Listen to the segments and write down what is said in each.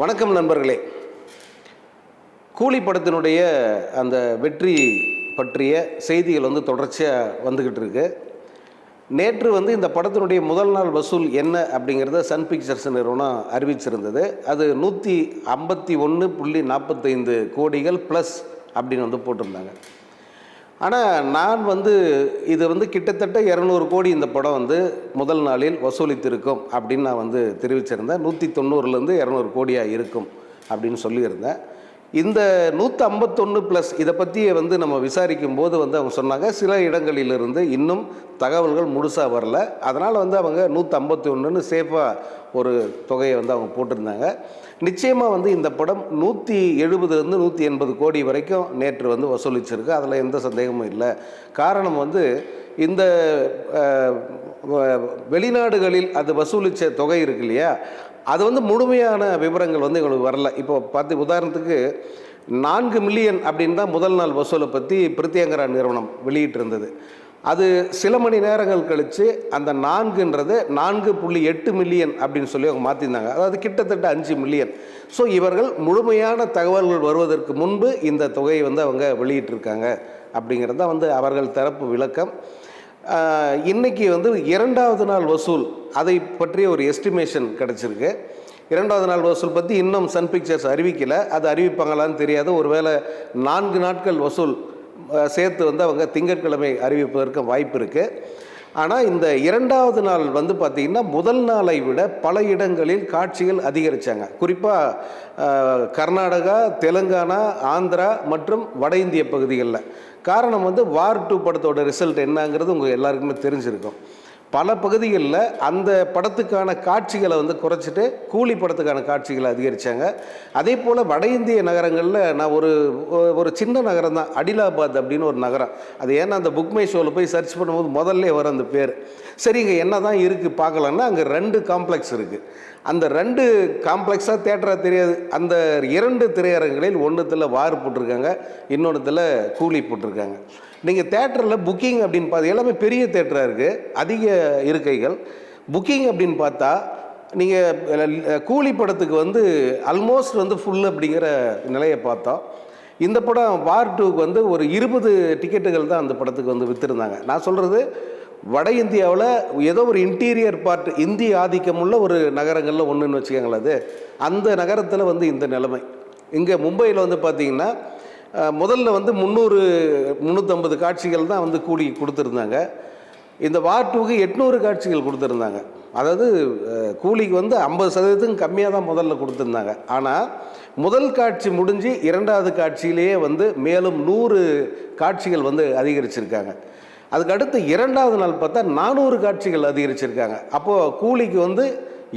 வணக்கம் நண்பர்களே. கூலி படத்தினுடைய அந்த வெற்றி பற்றிய செய்திகள் வந்து தொடர்ச்சியாக வந்துக்கிட்டு இருக்கு. நேற்று வந்து இந்த படத்தினுடைய முதல் நாள் வசூல் என்ன அப்படிங்கிறத சன் பிக்சர்ஸ் நிறுவனம் அறிவிச்சிருந்தது. அது நூற்றி ஐம்பத்தி ஒன்று புள்ளி நாற்பத்தைந்து கோடிகள் ப்ளஸ் அப்படின்னு வந்து போட்டிருந்தாங்க. ஆனால் நான் வந்து இது வந்து கிட்டத்தட்ட இரநூறு கோடி இந்த படம் வந்து முதல் நாளில் வசூலித்திருக்கும் அப்படின்னு நான் வந்து தெரிவிச்சிருந்தேன். நூற்றி தொண்ணூறுலேருந்து இரநூறு கோடியாக இருக்கும் அப்படின்னு சொல்லியிருந்தேன். இந்த நூற்றி ஐம்பத்தொன்று ப்ளஸ் இதை பற்றியே வந்து நம்ம விசாரிக்கும் போது வந்து அவங்க சொன்னாங்க சில இடங்களிலிருந்து இன்னும் தகவல்கள் முழுசாக வரல. அதனால் வந்து அவங்க நூற்றி ஐம்பத்தி ஒன்றுன்னு சேஃபாக ஒரு தொகையை வந்து அவங்க போட்டிருந்தாங்க. நிச்சயமாக வந்து இந்த படம் நூற்றி எழுபதுலேருந்து நூற்றி எண்பது கோடி வரைக்கும் நேற்று வந்து வசூலிச்சிருக்கு. அதில் எந்த சந்தேகமும் இல்லை. காரணம் வந்து இந்த வெளிநாடுகளில் அது வசூலித்த தொகை இருக்கு இல்லையா? அது வந்து முழுமையான விவரங்கள் வந்து எங்களுக்கு வரல. இப்போ பார்த்து உதாரணத்துக்கு நான்கு மில்லியன் அப்படின்னு தான் முதல் நாள் வசூலை பற்றி பிரித்தியங்கரா நிறுவனம் வெளியிட்டிருந்தது. அது சில மணி நேரங்கள் கழித்து அந்த நான்குன்றது நான்கு புள்ளி எட்டு மில்லியன் அப்படின்னு சொல்லி அவங்க மாற்றிருந்தாங்க அதாவது கிட்டத்தட்ட அஞ்சு மில்லியன். ஸோ இவர்கள் முழுமையான தகவல்கள் வருவதற்கு முன்பு இந்த தொகையை வந்து அவங்க வெளியிட்டிருக்காங்க அப்படிங்கிறது தான் வந்து அவர்கள் தரப்பு விளக்கம். இன்றைக்கி இன்னைக்கு வந்து இரண்டாவது நாள் வசூல் அதை பற்றிய ஒரு எஸ்டிமேஷன் கிடச்சிருக்கு. இரண்டாவது நாள் வசூல் பற்றி இன்னும் சன் பிக்சர்ஸ் அறிவிக்கலை. அது அறிவிப்பாங்களான்னு தெரியாது. ஒருவேளை நான்கு நாட்கள் வசூல் சேர்த்து வந்து அவங்க திங்கட்கிழமை அறிவிப்பதற்கு வாய்ப்பு இருக்குது ஆனால் இந்த இரண்டாவது நாள் வந்து பார்த்திங்கன்னா முதல் நாளை விட பல இடங்களில் காட்சிகள் அதிகரித்தாங்க குறிப்பாக கர்நாடகா தெலுங்கானா ஆந்திரா மற்றும் வட இந்திய பகுதிகளில். காரணம் வந்து வார் டூ படத்தோட ரிசல்ட் என்னங்கிறது உங்கள் எல்லாருக்குமே தெரிஞ்சிருக்கும். பல பகுதிகளில் அந்த படத்துக்கான காட்சிகளை வந்து குறைச்சிட்டு கூலி படத்துக்கான காட்சிகளை அதிகரித்தாங்க அதே போல் வட இந்திய நகரங்களில் நான் ஒரு ஒரு சின்ன நகரம் தான் அடிலாபாத் அப்படின்னு ஒரு நகரம். அது ஏன்னா அந்த புக்மை ஷோவில் போய் சர்ச் பண்ணும்போது முதல்ல வர அந்த பேர். சரி இங்கே என்ன தான் இருக்குது பார்க்கலான்னா அங்கே ரெண்டு காம்ப்ளெக்ஸ் இருக்குது அந்த ரெண்டு காம்ப்ளெக்ஸாக தேட்டராக தெரியாது. அந்த இரண்டு திரையரங்குகளில் ஒன்றுத்தில் வார் போட்டிருக்காங்க இன்னொன்றுத்தில் கூலி போட்டிருக்காங்க. நீங்கள் தேட்டரில் புக்கிங் அப்படின்னு பார்த்து எல்லாமே பெரிய தேட்டராக இருக்குது அதிக இருக்கைகள். புக்கிங் அப்படின்னு பார்த்தா நீங்கள் கூலி படத்துக்கு வந்து அல்மோஸ்ட் வந்து ஃபுல் அப்படிங்கிற நிலையை பார்த்தோம். இந்த படம் வார் டூக்கு வந்து ஒரு இருபது டிக்கெட்டுகள் தான் அந்த படத்துக்கு வந்து விற்றுருந்தாங்க நான் சொல்கிறது வட இந்தியாவில் ஏதோ ஒரு இன்டீரியர் பார்ட் இந்தி ஆதிக்கமுள்ள ஒரு நகரங்களில் ஒன்றுன்னு வச்சுக்கோங்களேன் அது. அந்த நகரத்தில் வந்து இந்த நிலைமை. இங்கே மும்பையில் வந்து பார்த்திங்கன்னா முதல்ல வந்து முந்நூறு முந்நூற்றம்பது காட்சிகள் தான் வந்து கூலி கொடுத்துருந்தாங்க. இந்த வார் டூக்கு எட்நூறு காட்சிகள் கொடுத்துருந்தாங்க. அதாவது கூலிக்கு வந்து ஐம்பது சதவீதத்துக்கும் கம்மியாக தான் முதல்ல கொடுத்துருந்தாங்க. ஆனால் முதல் காட்சி முடிஞ்சு இரண்டாவது காட்சியிலேயே வந்து மேலும் நூறு காட்சிகள் வந்து அதிகரிச்சிருக்காங்க. அதுக்கடுத்து இரண்டாவது நாள் பார்த்தா நானூறு காட்சிகள் அதிகரிச்சிருக்காங்க. அப்போது கூலிக்கு வந்து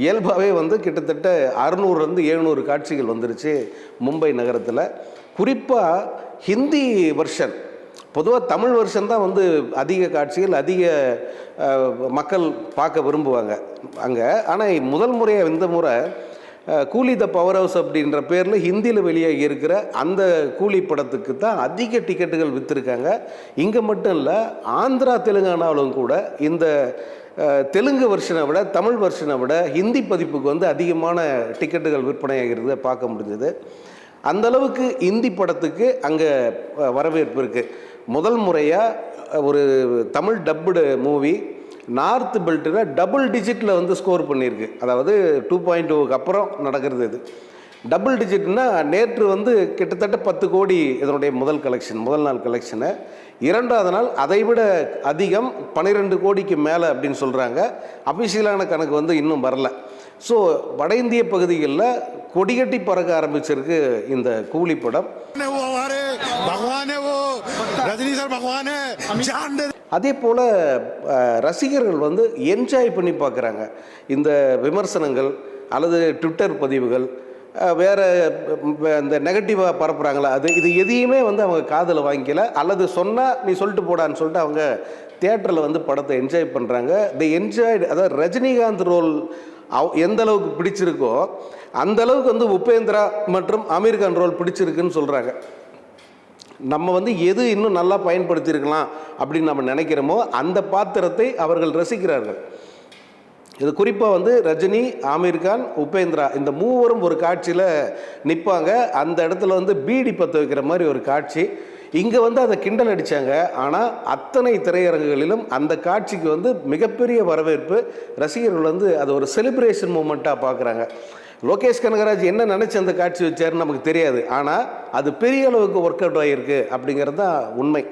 இயல்பாகவே வந்து கிட்டத்தட்ட அறுநூறுலேருந்து எழுநூறு காட்சிகள் வந்துருச்சு மும்பை நகரத்தில். குறிப்பாக ஹிந்தி வெர்ஷன் பொதுவாக தமிழ் வருஷன் தான் வந்து அதிக காட்சிகள் அதிக மக்கள் பார்க்க விரும்புவாங்க. அங்கே ஆனால் முதல் முறையாக இந்த முறை கூலி த பவர் ஹவுஸ் அப்படின்ற பேரில் ஹிந்தியில் வெளியாகி இருக்கிற அந்த கூலி படத்துக்கு தான் அதிக டிக்கெட்டுகள் விற்றுருக்காங்க இங்கே மட்டும் இல்லை ஆந்திரா தெலுங்கானாவிலும் கூட இந்த தெலுங்கு வெர்ஷனை விட தமிழ் வெர்ஷனை விட ஹிந்தி பதிப்புக்கு வந்து அதிகமான டிக்கெட்டுகள் விற்பனையாகிறத பார்க்க முடிஞ்சது. அந்த அளவுக்கு படத்துக்கு அங்கே வரவேற்பு இருக்குது முதல் முறையாக ஒரு தமிழ் டப்புடு மூவி நார்த் பெல்ட்டில் டபுள் டிஜிட்டில் வந்து ஸ்கோர் பண்ணியிருக்கு. அதாவது டூ பாயிண்ட் டூக்கு அப்புறம் நடக்கிறது இது. டபுள் டிஜிட்னா நேற்று வந்து கிட்டத்தட்ட பத்து கோடி இதனுடைய முதல் கலெக்ஷன் முதல் நாள் கலெக்ஷனு இரண்டாவது நாள் அதை விட அதிகம் பன்னிரெண்டு கோடிக்கு மேலே அப்படின்னு சொல்கிறாங்க அஃபிஷியலான கணக்கு வந்து இன்னும் வரல. ஸோ வட இந்திய பகுதிகளில் கொடிகட்டி பறக்க ஆரம்பிச்சிருக்கு இந்த கூலி படம். ரஜினி சார் பகவானே அதே போல் ரசிகர்கள் வந்து என்ஜாய் பண்ணி பார்க்குறாங்க. இந்த விமர்சனங்கள் அல்லது ட்விட்டர் பதிவுகள் வேறு இந்த நெகட்டிவாக பரப்புகிறாங்களா அது இது எதையுமே வந்து அவங்க காதில் வாங்கிக்கல. அல்லது சொன்னால் நீ சொல்லிட்டு போடான்னு சொல்லிட்டு அவங்க தேட்டரில் வந்து படத்தை என்ஜாய் பண்ணுறாங்க தி என்ஜாய் அதாவது ரஜினிகாந்த் ரோல் அவ் எந்த அளவுக்கு பிடிச்சிருக்கோ அந்தளவுக்கு வந்து உபேந்திரா மற்றும் அமீர் கான் ரோல் பிடிச்சிருக்குன்னு சொல்கிறாங்க நம்ம வந்து எது இன்னும் நல்லா பயன்படுத்தியிருக்கலாம் அப்படின்னு நம்ம நினைக்கிறோமோ அந்த பாத்திரத்தை அவர்கள் ரசிக்கிறார்கள். இது குறிப்பாக வந்து ரஜினி ஆமீர் கான் உபேந்திரா இந்த மூவரும் ஒரு காட்சியில் நிற்பாங்க அந்த இடத்துல வந்து பீடி பற்ற வைக்கிற மாதிரி ஒரு காட்சி. இங்கே வந்து அதை கிண்டல் அடித்தாங்க ஆனால் அத்தனை திரையரங்குகளிலும் அந்த காட்சிக்கு வந்து மிகப்பெரிய வரவேற்பு. ரசிகர்கள் வந்து அது ஒரு செலிப்ரேஷன் மூமெண்ட்டாக பார்க்குறாங்க. லோகேஷ் கனகராஜ் என்ன நினச்சி அந்த காட்சி வச்சாருன்னு நமக்கு தெரியாது. ஆனால் அது பெரிய அளவுக்கு ஒர்க் அவுட் ஆகியிருக்கு அப்படிங்கிறது தான் உண்மை.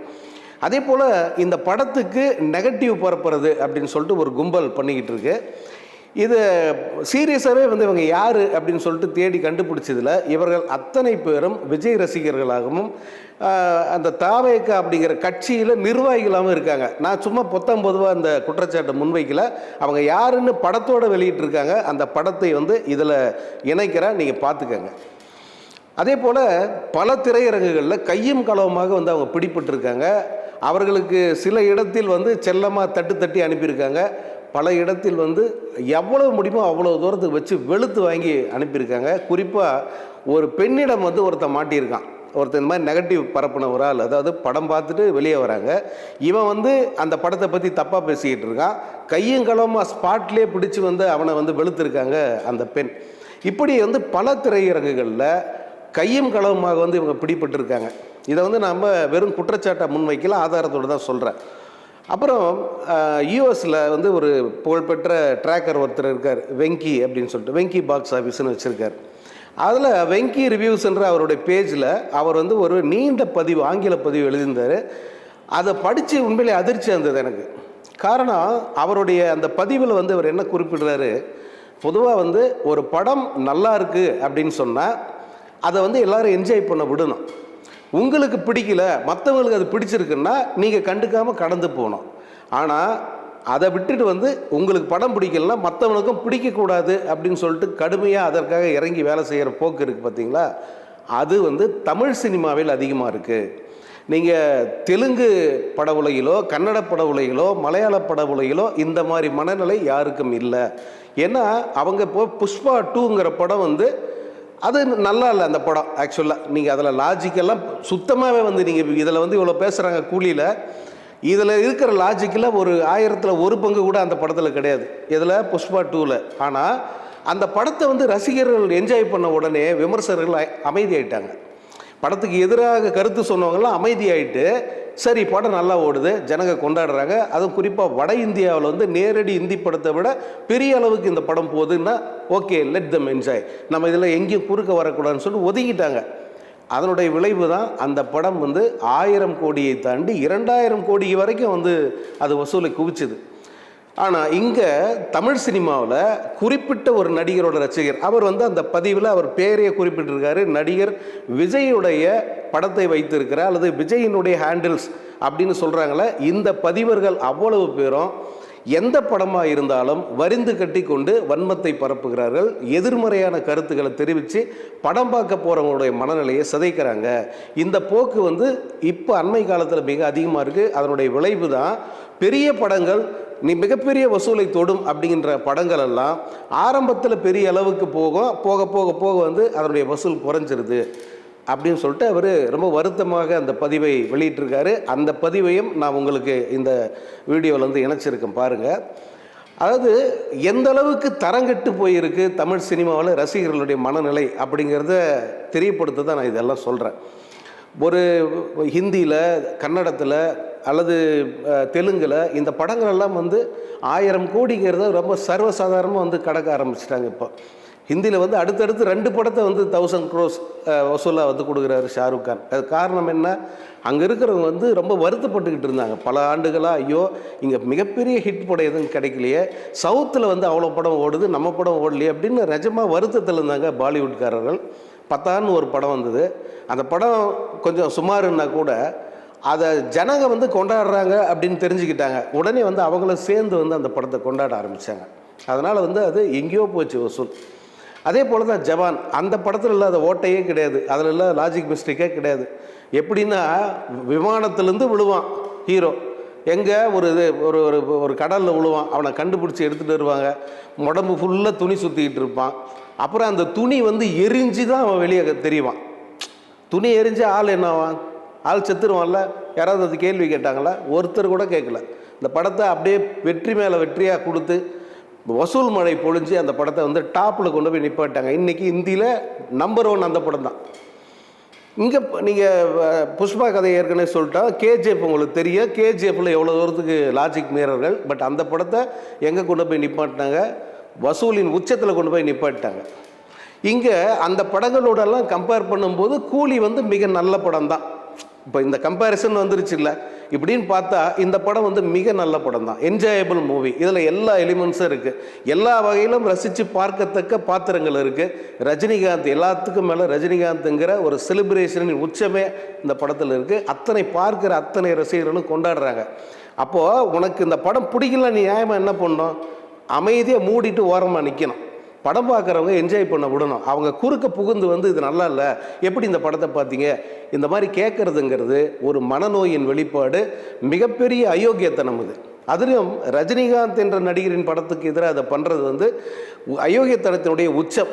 அதே போல் இந்த படத்துக்கு நெகட்டிவ் பரப்புறது அப்படின்னு சொல்லிட்டு ஒரு கும்பல் பண்ணிக்கிட்டு இருக்கு. இது சீரியஸாகவே வந்து இவங்க யார் அப்படின்னு சொல்லிட்டு தேடி கண்டுபிடிச்சதில் இவர்கள் அத்தனை பேரும் விஜய் ரசிகர்களாகவும் அந்த தாவேக்கா அப்படிங்கிற கட்சியில் நிர்வாகிகளாகவும் இருக்காங்க. நான் சும்மா பொத்தாம் பொதுவாக அந்த குற்றச்சாட்டை முன்வைக்கல. அவங்க யாருன்னு படத்தோடு வெளியிட்டிருக்காங்க. அந்த படத்தை வந்து இதில் இணைக்கிற நீங்கள் பார்த்துக்கங்க அதே போல் பல திரையரங்குகளில் கையும் களவுமாக வந்து அவங்க பிடிபட்டிருக்காங்க. அவர்களுக்கு சில இடத்தில் வந்து செல்லமாக தட்டு தட்டி அனுப்பியிருக்காங்க. பல இடத்தில் வந்து எவ்வளவு முடியுமோ அவ்வளோ தூரத்துக்கு வச்சு வெளுத்து வாங்கி அனுப்பியிருக்காங்க. குறிப்பாக ஒரு பெண்ணிடம் வந்து ஒருத்தன் மாட்டியிருக்கான். ஒருத்தன் இந்த மாதிரி நெகட்டிவ் பரப்பின ஒரு ஆள் அதாவது படம் பார்த்துட்டு வெளியே வராங்க. இவன் வந்து அந்த படத்தை பற்றி தப்பாக பேசிக்கிட்டு இருக்கான். கையும் களமாக ஸ்பாட்லேயே பிடிச்சி வந்து அவனை வந்து வெளுத்திருக்காங்க அந்த பெண். இப்படி வந்து பல திரையரங்குகளில் கையும் களவுமாக வந்து இவங்க பிடிபட்டிருக்காங்க. இதை வந்து நம்ம வெறும் குற்றச்சாட்டை முன்வைக்கல ஆதாரத்தோடு தான் சொல்கிறேன் அப்புறம் யூஎஸில் வந்து ஒரு புகழ்பெற்ற ட்ராக்கர் ஒருத்தர் இருக்கார் வெங்கி அப்படின்னு சொல்லிட்டு வெங்கி பாக்ஸ் ஆஃபீஸ்னு வச்சுருக்கார். அதில் வெங்கி ரிவ்யூஸ்ன்ற அவருடைய பேஜில் அவர் வந்து ஒரு நீண்ட பதிவு ஆங்கில பதிவு எழுதியிருந்தார். அதை படித்து உண்மையிலே அதிர்ச்சி இருந்தது எனக்கு. காரணம் அவருடைய அந்த பதிவில் வந்து அவர் என்ன குறிப்பிடுறாரு? பொதுவாக வந்து ஒரு படம் நல்லா இருக்குது அப்படின்னு சொன்னால் அதை வந்து எல்லோரும் என்ஜாய் பண்ண விடணும். உங்களுக்கு பிடிக்கல மற்றவங்களுக்கு அது பிடிச்சிருக்குன்னா நீங்கள் கண்டுக்காமல் கடந்து போகணும். ஆனால் அதை விட்டுட்டு வந்து உங்களுக்கு படம் பிடிக்கலனா மற்றவனுக்கும் பிடிக்கக்கூடாது அப்படின்னு சொல்லிட்டு கடுமையாக அதற்காக இறங்கி வேலை செய்கிற போக்கு இருக்குது பார்த்தீங்களா அது வந்து தமிழ் சினிமாவில் அதிகமாக இருக்குது நீங்கள் தெலுங்கு பட உலகிலோ கன்னட பட உலகிலோ மலையாள பட உலகிலோ இந்த மாதிரி மனநிலை யாருக்கும் இல்லை. ஏன்னா அவங்க இப்போ புஷ்பா டூங்கிற படம் வந்து அது நல்லா இல்லை அந்த படம் ஆக்சுவலாக நீங்கள் அதில் லாஜிக்கெல்லாம் சுத்தமாகவே வந்து நீங்கள் இதில் வந்து இவ்வளோ பேசுகிறாங்க கூலியில். இதில் இருக்கிற லாஜிக்கில் ஒரு ஆயிரத்தில் ஒரு பங்கு கூட அந்த படத்தில் கிடையாது. இதில் புஷ்பா டூவில் ஆனால் அந்த படத்தை வந்து ரசிகர்கள் என்ஜாய் பண்ண உடனே விமர்சகர்கள் அமைதியாயிட்டாங்க. படத்துக்கு எதிராக கருத்து சொன்னவங்கலாம் அமைதியாயிட்டு சரி படம் நல்லா ஓடுது ஜனங்க கொண்டாடுறாங்க. அதுவும் குறிப்பாக வட இந்தியாவில் வந்து நேரடி இந்தி படத்தை விட பெரிய அளவுக்கு இந்த படம் போகுதுன்னா ஓகே லெட் தம் என்ஜாய் நம்ம இதில் எங்கேயும் குறுக்க வரக்கூடாதுன்னு சொல்லி ஒதுக்கிட்டாங்க. அதனுடைய விளைவு தான் அந்த படம் வந்து ஆயிரம் கோடியை தாண்டி இரண்டாயிரம் கோடி வரைக்கும் வந்து அது வசூலை குவிச்சுது. ஆனால் இங்கே தமிழ் சினிமாவில் குறிப்பிட்ட ஒரு நடிகரோட ரசிகர். அவர் வந்து அந்த பதிவில் அவர் பேரையை குறிப்பிட்டிருக்காரு. நடிகர் விஜயுடைய படத்தை வைத்திருக்கிற அல்லது விஜயினுடைய ஹேண்டில்ஸ் அப்படின்னு சொல்கிறாங்களே இந்த பதிவர்கள் அவ்வளவு பேரும் எந்த படமாக இருந்தாலும் வரிந்து கட்டி கொண்டு வன்மத்தை பரப்புகிறார்கள். எதிர்மறையான கருத்துக்களை தெரிவித்து படம் பார்க்க போகிறவங்களுடைய மனநிலையை சிதைக்கிறாங்க. இந்த போக்கு வந்து இப்போ அண்மை காலத்தில் மிக அதிகமாக இருக்குது அதனுடைய விளைவு தான் பெரிய படங்கள் நீ மிகப்பெரிய வசூலை தொடும் அப்படிங்கிற படங்கள் எல்லாம் ஆரம்பத்தில் பெரிய அளவுக்கு போகும். போக போக போக வந்து அதனுடைய வசூல் குறைஞ்சிருது. அப்படின்னு சொல்லிட்டு அவர் ரொம்ப வருத்தமாக அந்த பதிவை வெளியிட்டிருக்காரு. அந்த பதிவையும் நான் உங்களுக்கு இந்த வீடியோவில் வந்து இணைச்சிருக்கேன் பாருங்கள் அதாவது எந்த அளவுக்கு தரங்கெட்டு போயிருக்கு தமிழ் சினிமாவில் ரசிகர்களுடைய மனநிலை அப்படிங்கிறத தெரியப்படுத்த தான் நான் இதெல்லாம் சொல்கிறேன் ஒரு ஹிந்தியில் கன்னடத்தில் அல்லது தெலுங்கில் இந்த படங்களெல்லாம் வந்து ஆயிரம் கோடிங்கிறத ரொம்ப சர்வசாதாரணமாக வந்து கடக்க ஆரம்பிச்சிட்டாங்க இப்போ. ஹிந்தியில் வந்து அடுத்தடுத்து ரெண்டு படத்தை வந்து தௌசண்ட் க்ரோஸ் வசூலாக வந்து கொடுக்குறாரு ஷாருக் கான். அது காரணம் என்ன? அங்கே இருக்கிறவங்க வந்து ரொம்ப வருத்தப்பட்டுக்கிட்டு இருந்தாங்க. பல ஆண்டுகளாக ஐயோ இங்கே மிகப்பெரிய ஹிட் படம் எதுவும் கிடைக்கலையே. சவுத்தில் வந்து அவ்வளோ படம் ஓடுது நம்ம படம் ஓடலையே அப்படின்னு நிஜமாக வருத்தத்தில் இருந்தாங்க பாலிவுட்காரர்கள். பத்தான்னு ஒரு படம் வந்தது. அந்த படம் கொஞ்சம் சுமாருன்னா கூட அதை ஜனங்க வந்து கொண்டாடுறாங்க அப்படின்னு தெரிஞ்சுக்கிட்டாங்க. உடனே வந்து அவங்களும் சேர்ந்து வந்து அந்த படத்தை கொண்டாட ஆரம்பித்தாங்க அதனால் வந்து அது எங்கேயோ போச்சு வசூல். அதே போல் தான் ஜவான். அந்த படத்தில் இல்லாத ஓட்டையே கிடையாது. அதில் இல்லாத லாஜிக் மிஸ்டேக்கே கிடையாது. எப்படின்னா விமானத்துலேருந்து விழுவான் ஹீரோ எங்கே? ஒரு இது ஒரு ஒரு ஒரு கடலில் விழுவான். அவனை கண்டுபிடிச்சி எடுத்துகிட்டு வருவாங்க. உடம்பு ஃபுல்லாக துணி சுற்றிக்கிட்டு இருப்பான். அப்புறம் அந்த துணி வந்து எரிஞ்சு தான் அவன் வெளியே தெரியுவான் துணி எரிஞ்சு ஆள் என்னவான் ஆள் செத்துருவான்ல? யாராவது அது கேள்வி கேட்டாங்களா? ஒருத்தர் கூட கேட்கல. இந்த படத்தை அப்படியே வெற்றி மேலே வெற்றியாக கொடுத்து வசூல் மழை பொழிஞ்சு அந்த படத்தை வந்து டாப்பில் கொண்டு போய் நிப்பாட்டாங்க இன்றைக்கி இந்தியில் நம்பர் ஒன் அந்த படம் தான். இங்கே நீங்கள் புஷ்பா கதை ஏற்கனவே சொல்லிட்டா கேஜிஎஃப் உங்களுக்கு தெரியும். கேஜிஎஃப்பில் எவ்வளோ தூரத்துக்கு லாஜிக் மீறர்கள் பட் அந்த படத்தை எங்கே கொண்டு போய் நிப்பாட்டினாங்க? வசூலின் உச்சத்தில் கொண்டு போய் நிப்பாட்டிட்டாங்க. இங்கே அந்த படங்களோடெல்லாம் கம்பேர் பண்ணும்போது கூலி வந்து மிக நல்ல படம் தான் இப்போ இந்த கம்பேரிசன் வந்துருச்சு இல்லை இப்படின்னு பார்த்தா இந்த படம் வந்து மிக நல்ல படம் தான் என்ஜாயபிள் மூவி இதில் எல்லா எலிமெண்ட்ஸும் இருக்குது எல்லா வகையிலும் ரசித்து பார்க்கத்தக்க பாத்திரங்கள் இருக்குது ரஜினிகாந்த் எல்லாத்துக்கும் மேலே ரஜினிகாந்த்ங்கிற ஒரு செலிப்ரேஷனின் உச்சமே இந்த படத்தில் இருக்குது அத்தனை பார்க்குற அத்தனை ரசிகர்களும் கொண்டாடுறாங்க. அப்போது உனக்கு இந்த படம் பிடிக்கல நியாயமாக என்ன பண்ணணும்? அமைதியாக மூடிட்டு ஓரமாக நிற்கணும் படம் பார்க்குறவங்க என்ஜாய் பண்ண விடணும். அவங்க குறுக்க புகுந்து வந்து இது நல்லா இல்லை. எப்படி இந்த படத்தை பார்த்தீங்க? இந்த மாதிரி கேட்குறதுங்கிறது ஒரு மனநோயின் வெளிப்பாடு மிகப்பெரிய அயோக்கியத்தனம் இது அதிலும் ரஜினிகாந்த் என்ற நடிகரின் படத்துக்கு எதிராக அதை பண்ணுறது வந்து அயோக்கியத்தனத்தினுடைய உச்சம்.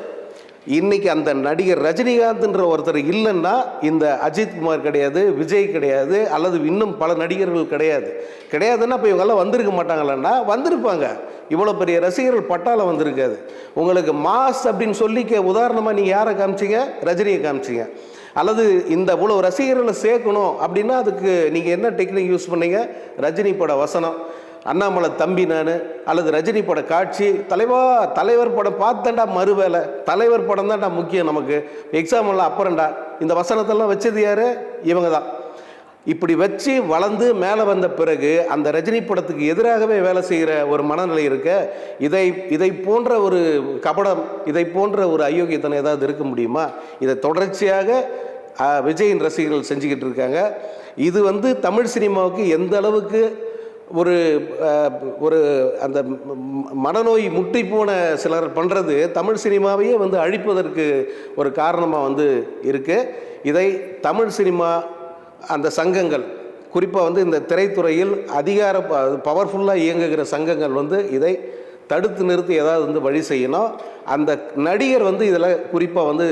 இன்னைக்கு அந்த நடிகர் ரஜினிகாந்த்ன்ற ஒருத்தர் இல்லைன்னா இந்த அஜித் குமார் கிடையாது விஜய் கிடையாது அல்லது இன்னும் பல நடிகர்கள் கிடையாது. கிடையாதுன்னா இப்போ இவங்கெல்லாம் வந்திருக்க மாட்டாங்களான்னா வந்திருப்பாங்க. இவ்வளோ பெரிய ரசிகர்கள் பட்டாளம் வந்திருக்காது. உங்களுக்கு மாஸ் அப்படின்னு சொல்லிக்க உதாரணமாக நீங்கள் யாரை காமிச்சீங்க? ரஜினியை காமிச்சீங்க. அல்லது இந்த இவ்வளோ ரசிகர்களை சேர்க்கணும் அப்படின்னா அதுக்கு நீங்கள் என்ன டெக்னிக் யூஸ் பண்ணீங்க? ரஜினி பட வசனம். அண்ணாமலை தம்பி நான் அல்லது ரஜினி பட காட்சி தலைவா தலைவர் படம் பார்த்தேன்டா மறுவேலை தலைவர் படம் தான்டா முக்கியம் நமக்கு. எக்ஸாம் எல்லாம் அப்புறம்டா. இந்த வசனத்தெல்லாம் வச்சது யார்? இவங்க தான் இப்படி வச்சு வளர்ந்து மேலே வந்த பிறகு அந்த ரஜினி படத்துக்கு எதிராகவே வேலை செய்கிற ஒரு மனநிலை இருக்க இதை இதை போன்ற ஒரு கபடம் இதை போன்ற ஒரு அயோக்கியத்தனம் ஏதாவது இருக்க முடியுமா? இதை தொடர்ச்சியாக விஜயின் ரசிகர்கள் செஞ்சுக்கிட்டு இருக்காங்க. இது வந்து தமிழ் சினிமாவுக்கு எந்த அளவுக்கு ஒரு ஒரு அந்த மனநோய் முட்டி போன சிலர் பண்ணுறது தமிழ் சினிமாவையே வந்து அழிப்பதற்கு ஒரு காரணமாக வந்து இருக்குது இதை தமிழ் சினிமா அந்த சங்கங்கள் குறிப்பாக வந்து இந்த திரைத்துறையில் அதிகார பவர்ஃபுல்லாக இயங்குகிற சங்கங்கள் வந்து இதை தடுத்து நிறுத்தி ஏதாவது வந்து வழி செய்யணும். அந்த நடிகர் வந்து இதில் குறிப்பாக வந்து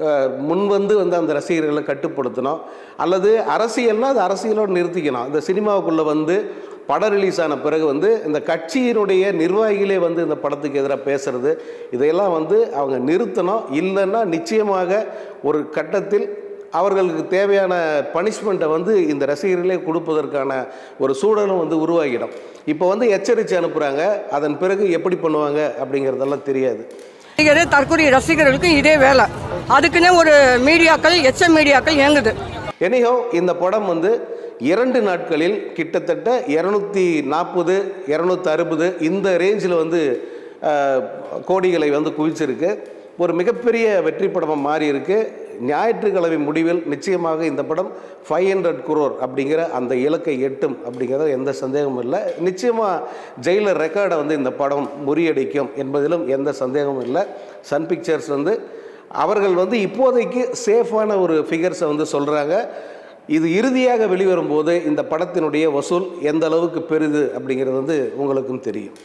முன்வந்து முன் வந்து வந்து அந்த ரசிகர்களை கட்டுப்படுத்தணும். அல்லது அரசியல்னால் அது அரசியலோடு நிறுத்திக்கணும். இந்த சினிமாவுக்குள்ளே வந்து படம் ரிலீஸ் ஆன பிறகு வந்து இந்த கட்சியினுடைய நிர்வாகிகளே வந்து இந்த படத்துக்கு எதிராக பேசுறது இதையெல்லாம் வந்து அவங்க நிறுத்தணும். இல்லைன்னா நிச்சயமாக ஒரு கட்டத்தில் அவர்களுக்கு தேவையான பனிஷ்மெண்ட்டை வந்து இந்த ரசிகர்களே கொடுப்பதற்கான ஒரு சூழலும் வந்து உருவாகிடும். இப்போ வந்து எச்சரித்து அனுப்புகிறாங்க அதன் பிறகு எப்படி பண்ணுவாங்க அப்படிங்கிறதெல்லாம் தெரியாது. நடிகர் தற்கொலை ரசிகர்களுக்கு இதே வேலை. அதுக்குன்னே ஒரு மீடியாக்கள் எச்எம் மீடியாக்கள் இயங்குது. எனிஹோ இந்த படம் வந்து இரண்டு நாட்களில் கிட்டத்தட்ட இரநூத்தி நாற்பது இரநூத்தி அறுபது இந்த ரேஞ்சில் வந்து கோடிகளை வந்து குவிச்சிருக்கு. ஒரு மிகப்பெரிய வெற்றி படமாக மாறி இருக்கு ஞாயிற்றுக்கிழமை முடிவில் நிச்சயமாக இந்த படம் ஃபைவ் ஹண்ட்ரட் குரோர் அப்படிங்கிற அந்த இலக்கை எட்டும் அப்படிங்கிறது எந்த சந்தேகமும் இல்லை. நிச்சயமாக ஜெயிலர் ரெக்கார்டை வந்து இந்த படம் முறியடிக்கும் என்பதிலும் எந்த சந்தேகமும் இல்லை. சன் பிக்சர்ஸ் வந்து அவர்கள் வந்து இப்போதைக்கு சேஃபான ஒரு ஃபிகர்ஸை வந்து சொல்கிறாங்க இது இறுதியாக வெளிவரும்போது இந்த படத்தினுடைய வசூல் எந்த அளவுக்கு பெரிது அப்படிங்கிறது வந்து உங்களுக்கும் தெரியும்.